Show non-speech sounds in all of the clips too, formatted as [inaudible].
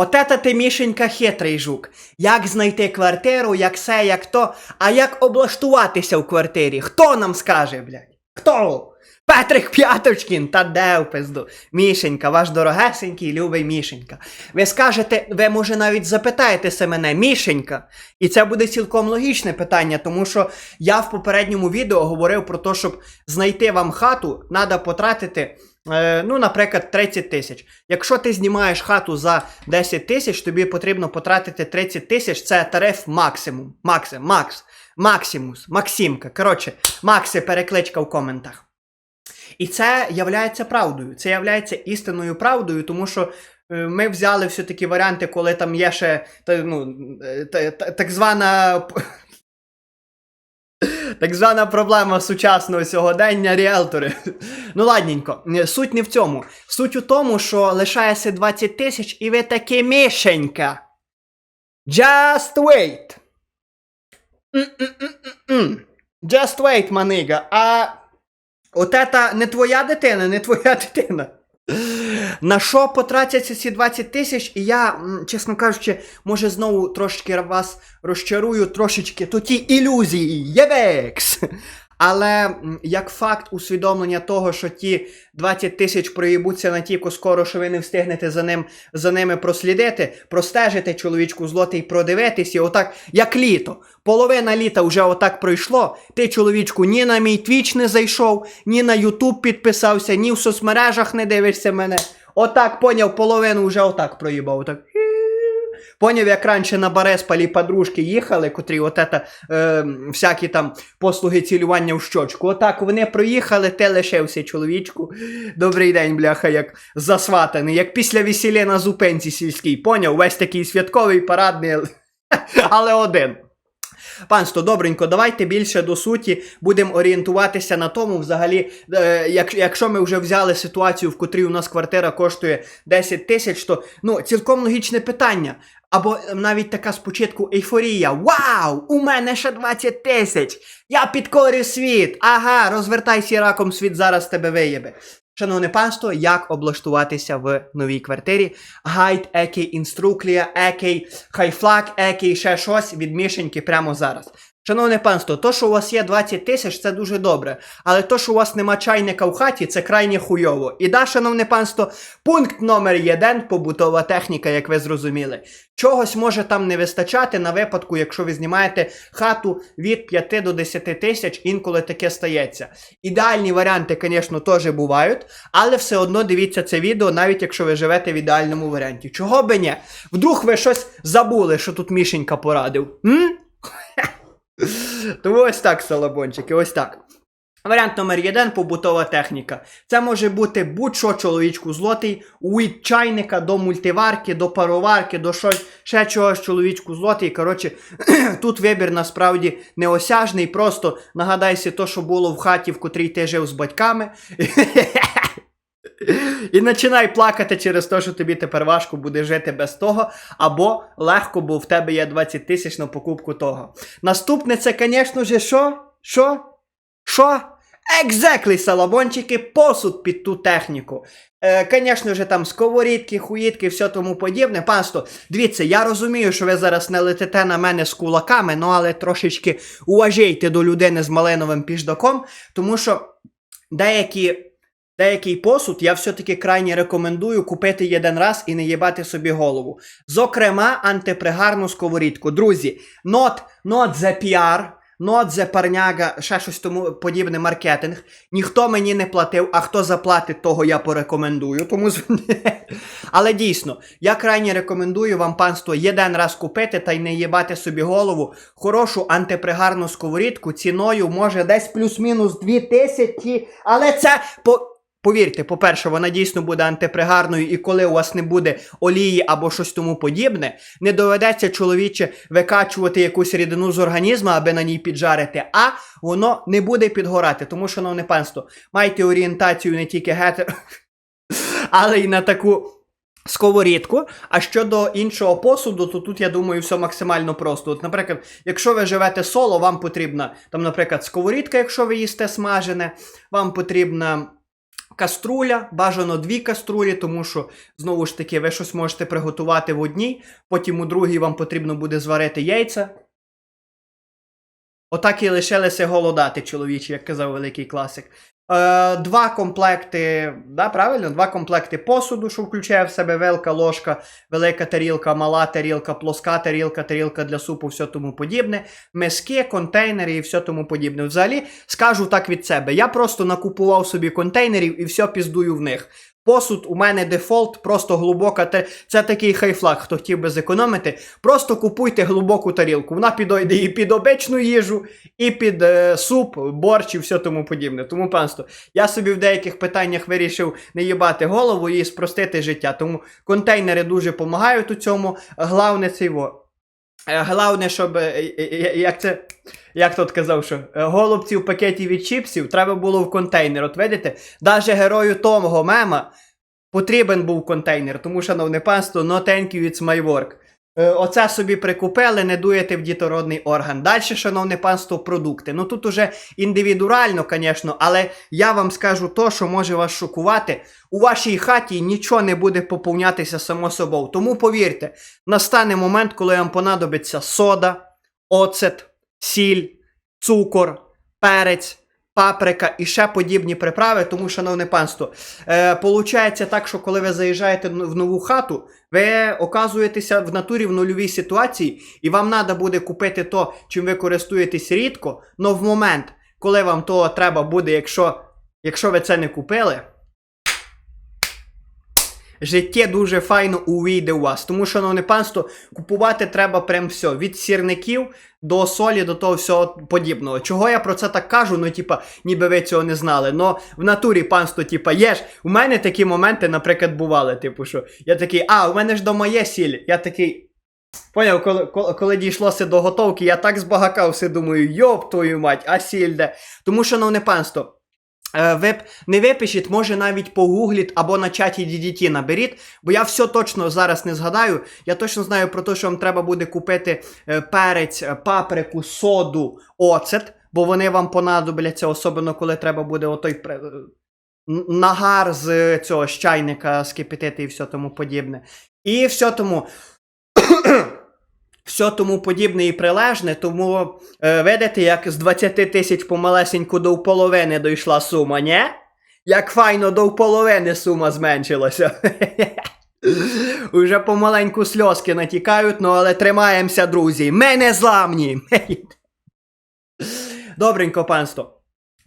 От ета ти Мішенька хитрий жук. Як знайти квартиру, як все, як то. А як облаштуватися в квартирі? Хто нам скаже, блядь? Хто? Петрик П'яточкін, та де в пизду. Мішенька, ваш дорогесенький, любий Мішенька. Ви скажете, ви може навіть запитаєтеся мене, Мішенька. І це буде цілком логічне питання, тому що я в попередньому відео говорив про те, щоб знайти вам хату, треба потратити. Е, ну, наприклад, 30 тисяч. Якщо ти знімаєш хату за 10 тисяч, тобі потрібно потратити 30 тисяч, це тариф максимум. Максим, Макс, Максимус, Максимка. Коротше, Макси, перекличка в коментах. І це являється правдою. Це являється істинною правдою, тому що е, ми взяли все-таки варіанти, коли там є ще та, ну, е, та- та- так звана. Так звана проблема сучасного сьогодення ріелтори. Ну, ладненько, суть не в цьому. Суть у тому, що лишається 20 тисяч, і ви таки мішенька. Just wait. М-м-м-м-м. Just wait, манига. А от ета не твоя дитина, не твоя дитина. На що потратяться ці 20 тисяч, і я, чесно кажучи, може знову трошки вас розчарую, трошечки то ті ілюзії, євекс. Але як факт усвідомлення того, що ті 20 тисяч проїбуться на тіку скоро, що ви не встигнете за, ним, за ними прослідити, простежити чоловічку злотий, продивитись, і отак, як літо. Половина літа вже отак пройшло. Ти, чоловічку, ні на мій твіч не зайшов, ні на Ютуб підписався, ні в соцмережах не дивишся мене. Отак, поняв, половину вже отак проїбав. Отак. Поняв, як раніше на Береспалі подружки їхали, котрі от ета, е, всякі там послуги цілювання в щочку. Отак вони проїхали, те лишився чоловічку. Добрий день, бляха, як засватаний, як після весілля на зупинці сільській. Поняв, весь такий святковий, парадний, але один. Панство, добренько, давайте більше до суті будемо орієнтуватися на тому, взагалі, е, як, якщо ми вже взяли ситуацію, в котрій у нас квартира коштує 10 тисяч, то ну, цілком логічне питання. Або навіть така спочатку ейфорія. Вау! У мене ще 20 тисяч! Я підкорю світ! Ага, розвертайся раком, світ зараз тебе виєбе. Шановне панство, як облаштуватися в новій квартирі? Гайд, екей, інструкція, екей, хайфлак, екей, ще щось від Мішеньки прямо зараз. Шановне панство, то, що у вас є 20 тисяч, це дуже добре. Але то, що у вас нема чайника в хаті, це крайне хуйово. І да, шановне панство, пункт номер 1 побутова техніка, як ви зрозуміли. Чогось може там не вистачати на випадку, якщо ви знімаєте хату від 5 до 10 тисяч, інколи таке стається. Ідеальні варіанти, звісно, теж бувають, але все одно дивіться це відео, навіть якщо ви живете в ідеальному варіанті. Чого би ні? Вдруг ви щось забули, що тут Мішенька порадив. М? Тому ось так, салабончики, ось так. Варіант номер один побутова техніка. Це може бути будь-що чоловічку злотий, від чайника до мультиварки, до пароварки, до щось, ще чогось чоловічку злотий. Коротше, [clears throat] тут вибір насправді неосяжний. Просто нагадайся то, що було в хаті, в котрій ти жив з батьками. [laughs] І починай плакати через те, що тобі тепер важко буде жити без того, або легко, бо в тебе є 20 тисяч на покупку того. Наступне це, звісно ж, що? Що? Що? Exactly, салабончики, посуд під ту техніку. Е, Звісно ж, там сковорідки, хуїтки, все тому подібне. Панство, дивіться, я розумію, що ви зараз не летите на мене з кулаками, ну але трошечки уважайте до людини з малиновим піждаком, тому що деякі. Деякий посуд я все-таки крайне рекомендую купити один раз і не їбати собі голову. Зокрема, антипригарну сковорідку. Друзі, not, not the PR, not the парняга, ще щось тому подібне маркетинг. Ніхто мені не платив, а хто заплатить, того я порекомендую. Тому [laughs] Але дійсно, я крайне рекомендую вам, панство, один раз купити та й не їбати собі голову. Хорошу антипригарну сковорідку ціною може десь плюс-мінус 2000, але це по. Повірте, по-перше, вона дійсно буде антипригарною, і коли у вас не буде олії або щось тому подібне, не доведеться чоловіче викачувати якусь рідину з організму, аби на ній піджарити, а воно не буде підгорати. Тому, шановне панство, майте орієнтацію не тільки гетер, [laughs] але й на таку. Сковорідку, а щодо іншого посуду, то тут я думаю, все максимально просто. От, наприклад, якщо ви живете соло, вам потрібна там, наприклад, сковорідка, якщо ви їсте смажене, вам потрібна Каструля, бажано дві каструлі, тому що знову ж таки ви щось можете приготувати в одній, потім у другій вам потрібно буде зварити яйця. Отак і лишилися голодати, чоловічі, як казав великий класик. Е, два комплекти, да, правильно? Два комплекти посуду, що включає в себе велика ложка, велика тарілка, мала тарілка, плоска тарілка, тарілка для супу, все тому подібне, миски, контейнери і все тому подібне. Взагалі, скажу так від себе, я просто накупував собі контейнерів і все піздую в них. Посуд у мене дефолт, просто глибока. Це такий хайфлаг, хто хотів би зекономити. Просто купуйте глибоку тарілку. Вона підойде і під обичну їжу, і під е, суп, борщ і все тому подібне. Тому, панство, я собі в деяких питаннях вирішив не їбати голову і спростити життя. Тому контейнери дуже допомагають у цьому. Главне це його. Е, Головне, щоб е, е, як це. Як тут казав, що голубці в пакеті від чіпсів треба було в контейнер. От видите, навіть герою того мема потрібен був контейнер, тому, шановне панство, no thank you, it's my work. Е, Оце собі прикупили, не дуєте в дітородний орган. Далі, шановне панство, продукти. Ну тут уже індивідуально, звісно, але я вам скажу то, що може вас шокувати. У вашій хаті нічого не буде поповнятися само собою. Тому повірте, настане момент, коли вам понадобиться сода, оцет, сіль, цукор, перець. Паприка і ще подібні приправи, тому, шановне панство, е, получається так, що коли ви заїжджаєте в нову хату, ви оказуєтеся в натурі в нульовій ситуації, і вам треба буде купити то, чим ви користуєтесь рідко, але в момент, коли вам того треба буде, якщо, якщо ви це не купили, життя дуже файно увійде у вас. Тому, шановне панство, купувати треба прям все. Від сірників до солі, до того всього подібного. Чого я про це так кажу? Ну, типа, ніби ви цього не знали. Но в натурі панство, типа, є ж. У мене такі моменти, наприклад, бували. Типу, що я такий, а, у мене ж дома є сіль. Я такий. Поняв, коли, коли, коли дійшлося до готовки, я так збагакався, думаю, йоп твою мать, а сіль де. Тому, шановне панство. Е, Ви не випишіть, може навіть погугліть або на чаті DDT наберіть, бо я все точно зараз не згадаю. Я точно знаю про те, що вам треба буде купити е, перець, е, паприку, соду, оцет, бо вони вам понадобляться, особливо коли треба буде отой нагар з цього з чайника скипятити і все тому подібне. І все тому. Все тому подібне і прилежне, тому е, видите, як з 20 тисяч помалесеньку до половини дійшла сума, ні? Як файно до половини сума зменшилася. [laughs] Уже помаленьку сльозки натікають, ну але тримаємося, друзі. Ми не зламні. [laughs] Добренько, панство.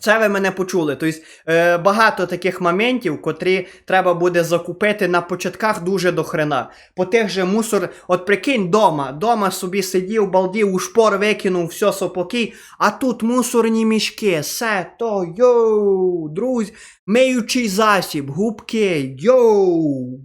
Це ви мене почули. Тобто е, багато таких моментів, котрі треба буде закупити на початках дуже до хрена. По тих же мусор, от прикинь, дома, дома собі сидів, балдів, у шпор викинув, все сопоки, а тут мусорні мішки, все то, йоу, друзі, миючий засіб, губки, йоу.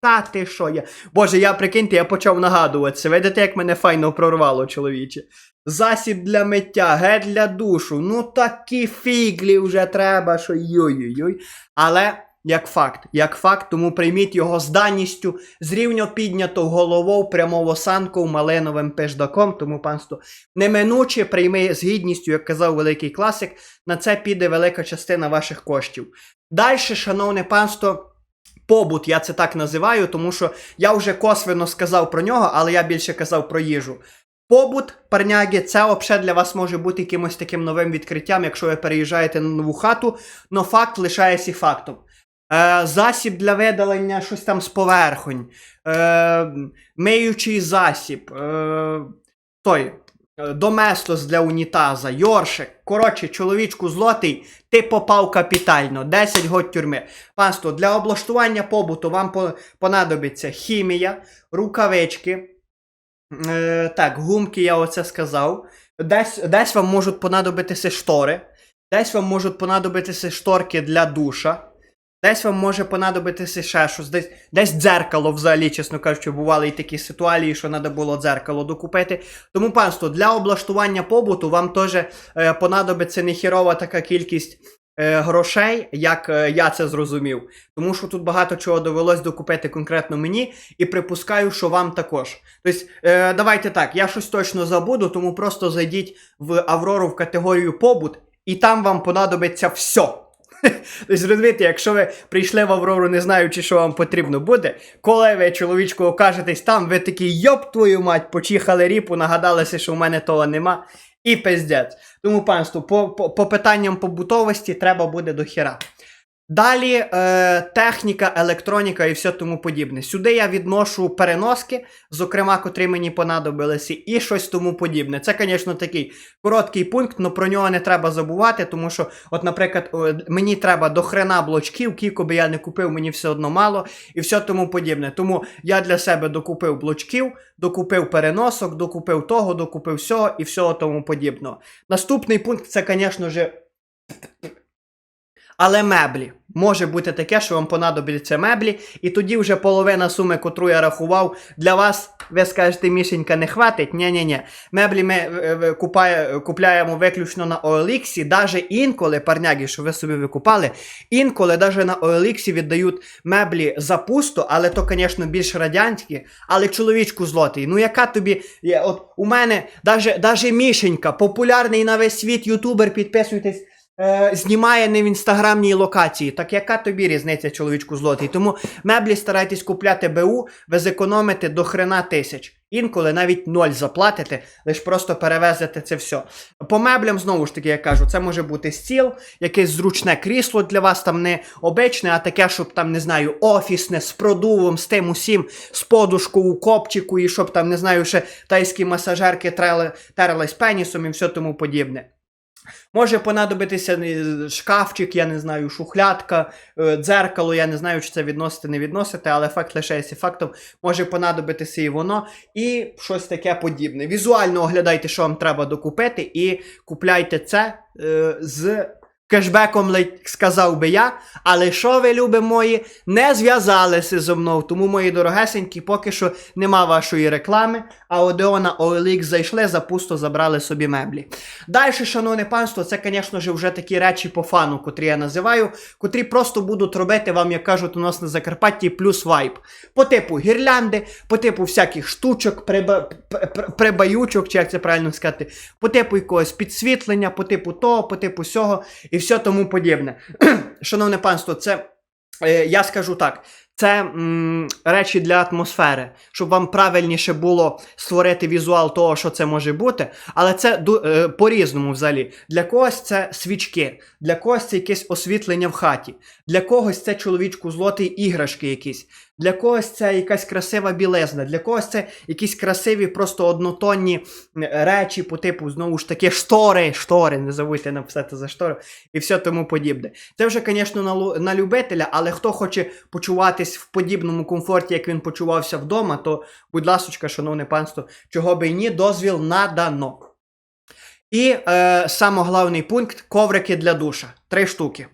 Та ти що я. Боже, я прикиньте, я почав нагадуватися. Видите, як мене файно прорвало, чоловіче. Засіб для миття, гель для душу. Ну такі фіглі вже треба, що йой-йой-йой. Але як факт, як факт, тому прийміть його з даністю, з рівньо піднято головою прямовосанком малиновим пиждаком. Тому, панство, неминуче прийми з гідністю, як казав великий класик, на це піде велика частина ваших коштів. Далі, шановне панство. Побут, я це так називаю, тому що я вже косвенно сказав про нього, але я більше казав про їжу. Побут, парняги, це взагалі для вас може бути якимось таким новим відкриттям, якщо ви переїжджаєте на нову хату, но факт лишається фактом. Е, засіб для видалення щось там з поверхонь, е, миючий засіб, е, той, е, доместос для унітаза, йоршик. Коротше, чоловічку злотий, ти попав капітально, 10 год тюрми. Панство, для облаштування побуту вам понадобиться хімія, рукавички. Е, так, гумки, я оце сказав. Десь, десь вам можуть понадобитися штори, десь вам можуть понадобитися шторки для душа, десь вам може понадобитися ще щось, десь, десь дзеркало взагалі, чесно кажучи, бували і такі ситуації, що треба було дзеркало докупити. Тому, панство, для облаштування побуту вам теж е, понадобиться нехірова така кількість грошей, як е, я це зрозумів. Тому що тут багато чого довелось докупити конкретно мені, і припускаю, що вам також. Тобто, е, давайте так, я щось точно забуду, тому просто зайдіть в Аврору в категорію побут, і там вам понадобиться все. [laughs] Тобто, розумієте, якщо ви прийшли в Аврору, не знаючи, що вам потрібно буде, коли ви чоловічку окажетесь там, ви такі йоп твою мать, почихали ріпу, нагадалися, що в мене того нема. І пиздець. Тому, панство, по, по, по питанням побутовості треба буде до хіра. Далі е, техніка, електроніка і все тому подібне. Сюди я відношу переноски, зокрема, котрі мені понадобилися, і щось тому подібне. Це, звісно, такий короткий пункт, але про нього не треба забувати, тому що, от, наприклад, мені треба до хрена блочків, кілько би я не купив, мені все одно мало, і все тому подібне. Тому я для себе докупив блочків, докупив переносок, докупив того, докупив всього і всього тому подібного. Наступний пункт це, звісно ж. Але меблі. Може бути таке, що вам понадобляться меблі, і тоді вже половина суми, котру я рахував, для вас, ви скажете, Мішенька, не хватить. Ні-ні-ні. Меблі ми е, е, купає, купляємо виключно на OLX, навіть інколи, парняги, що ви собі викупали, інколи навіть на OLX віддають меблі за пусто, але то, звісно, більш радянські, але чоловічку злотий. Ну яка тобі. От у мене, даже Мішенька, популярний на весь світ ютубер, підписуйтесь е, знімає не в інстаграмній локації. Так яка тобі різниця, чоловічку злотий? Тому меблі старайтесь купляти БУ, ви зекономите до хрена тисяч. Інколи навіть ноль заплатите, лише просто перевезете це все. По меблям, знову ж таки, я кажу, це може бути стіл, якесь зручне крісло для вас там не обичне, а таке, щоб там, не знаю, офісне, з продувом, з тим усім, з подушкою у копчику, і щоб там, не знаю, ще тайські масажерки трели, терлись пенісом і все тому подібне. Може понадобитися е, шкафчик, я не знаю, шухлядка, е, дзеркало, я не знаю, чи це відносити, не відносити, але факт лишається фактом. Може понадобитися і воно, і щось таке подібне. Візуально оглядайте, що вам треба докупити, і купляйте це е, з. Кешбеком ледь сказав би я, але що ви, любі мої, не зв'язалися зо мною. Тому, мої дорогесенькі, поки що нема вашої реклами, а Одео на OLX зайшли, запусто забрали собі меблі. Далі, шановне панство, це, звісно ж, вже такі речі по фану, котрі я називаю, котрі просто будуть робити вам, як кажуть, у нас на Закарпатті плюс вайб. По типу гірлянди, по типу всяких штучок, приба... прибаючок, чи як це правильно сказати, по типу якогось підсвітлення, по типу того, по типу сього і все тому подібне. [clears throat] Шановне панство, це е, я скажу так. Це м, речі для атмосфери, щоб вам правильніше було створити візуал того, що це може бути. Але це е, по-різному взагалі. Для когось це свічки, для когось це якесь освітлення в хаті, для когось це чоловічку злотий іграшки якісь, для когось це якась красива білизна, для когось це якісь красиві, просто однотонні речі, по типу, знову ж таки, штори, штори, не забудьте написати за штори, і все тому подібне. Це вже, звісно, на, на любителя, але хто хоче почуватись в подібному комфорті, як він почувався вдома, то, будь ласочка, шановне панство, чого би й ні, дозвіл надано. І е, самоглавний пункт коврики для душа. Три штуки.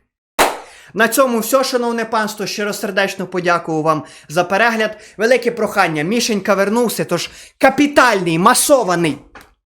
На цьому все, шановне панство. Щиросердечно подякую вам за перегляд. Велике прохання. Мішенька вернувся, тож капітальний, масований.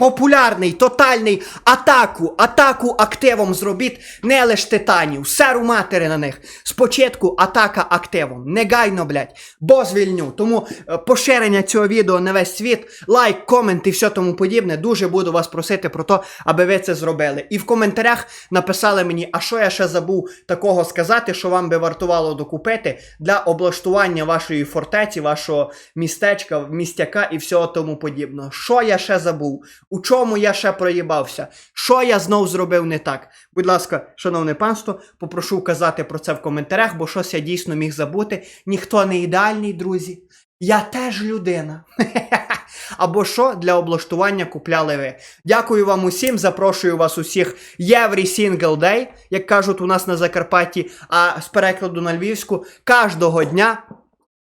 Популярний, тотальний атаку, атаку активом зробіть, не лиш титанів, серу матери на них. Спочатку атака активом. Негайно, блядь, бо звільню. Тому е, поширення цього відео на весь світ, лайк, комент і все тому подібне. Дуже буду вас просити про те, аби ви це зробили. І в коментарях написали мені, а що я ще забув такого сказати, що вам би вартувало докупити для облаштування вашої фортеці, вашого містечка, містяка і всього тому подібного. Що я ще забув? У чому я ще проїбався? Що я знов зробив не так? Будь ласка, шановне панство, попрошу вказати про це в коментарях, бо щось я дійсно міг забути. Ніхто не ідеальний, друзі. Я теж людина. [laughs] Або що для облаштування купляли ви. Дякую вам усім. Запрошую вас усіх every single day, як кажуть у нас на Закарпатті, а з перекладу на львівську кожного дня.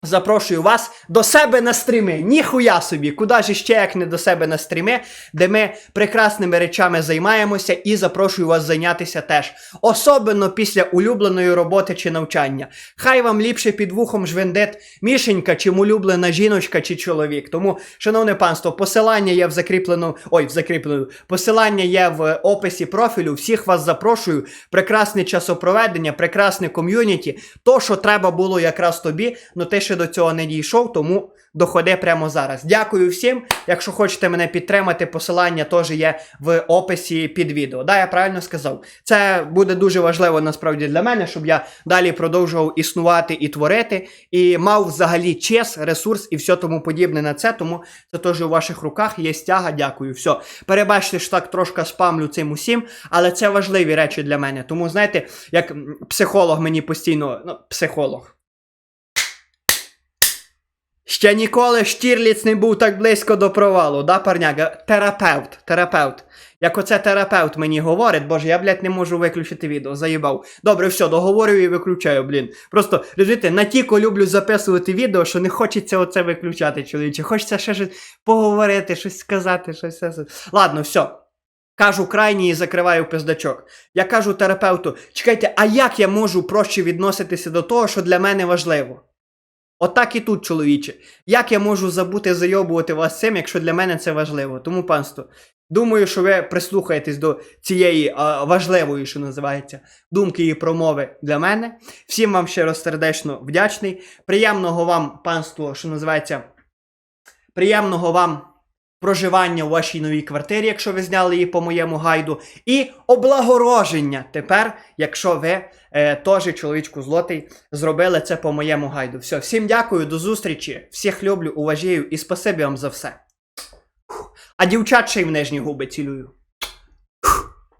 Запрошую вас до себе на стріми. Ніхуя собі, куди ж ще як не до себе на стріми, де ми прекрасними речами займаємося і запрошую вас зайнятися теж. Особливо після улюбленої роботи чи навчання. Хай вам ліпше під вухом жвендет мішенька, чим улюблена жіночка чи чоловік. Тому, шановне панство, посилання є в закріпленому. Ой, в закріпленому. Посилання є в описі профілю. Всіх вас запрошую. Прекрасне часопроведення, прекрасне ком'юніті. То, що треба було якраз тобі, ну ти ще до цього не дійшов, тому доходи прямо зараз. Дякую всім. Якщо хочете мене підтримати, посилання теж є в описі під відео. Да, я правильно сказав. Це буде дуже важливо насправді для мене, щоб я далі продовжував існувати і творити, і мав взагалі час, ресурс і все тому подібне на це. Тому це теж у ваших руках є стяга. Дякую. Все. Перебачте, що так трошки спамлю цим усім, але це важливі речі для мене. Тому, знаєте, як психолог мені постійно, ну, психолог. Ще ніколи Штірліц не був так близько до провалу, да, парняга? Терапевт, терапевт. Як оце терапевт мені говорить, боже, я, блядь, не можу виключити відео, заїбав. Добре, все, договорюю і виключаю, блін. Просто, розумієте, натіко люблю записувати відео, що не хочеться оце виключати, чоловіче. Хочеться ще щось поговорити, щось сказати, щось. Ладно, все. Кажу крайній і закриваю пиздачок. Я кажу терапевту, чекайте, а як я можу проще відноситися до того, що для мене важливо? Отак і тут, чоловіче. Як я можу забути зайобувати вас цим, якщо для мене це важливо? Тому, панство, думаю, що ви прислухаєтесь до цієї а, важливої, що називається, думки і промови для мене. Всім вам ще раз сердечно вдячний. Приємного вам, панство, що називається, приємного вам проживання у вашій новій квартирі, якщо ви зняли її по моєму гайду, і облагороження тепер, якщо ви е, теж, чоловічку злотий, зробили це по моєму гайду. Все, всім дякую, до зустрічі. Всіх люблю, уважаю і спасибі вам за все. А дівчат ще й в нижні губи цілюю.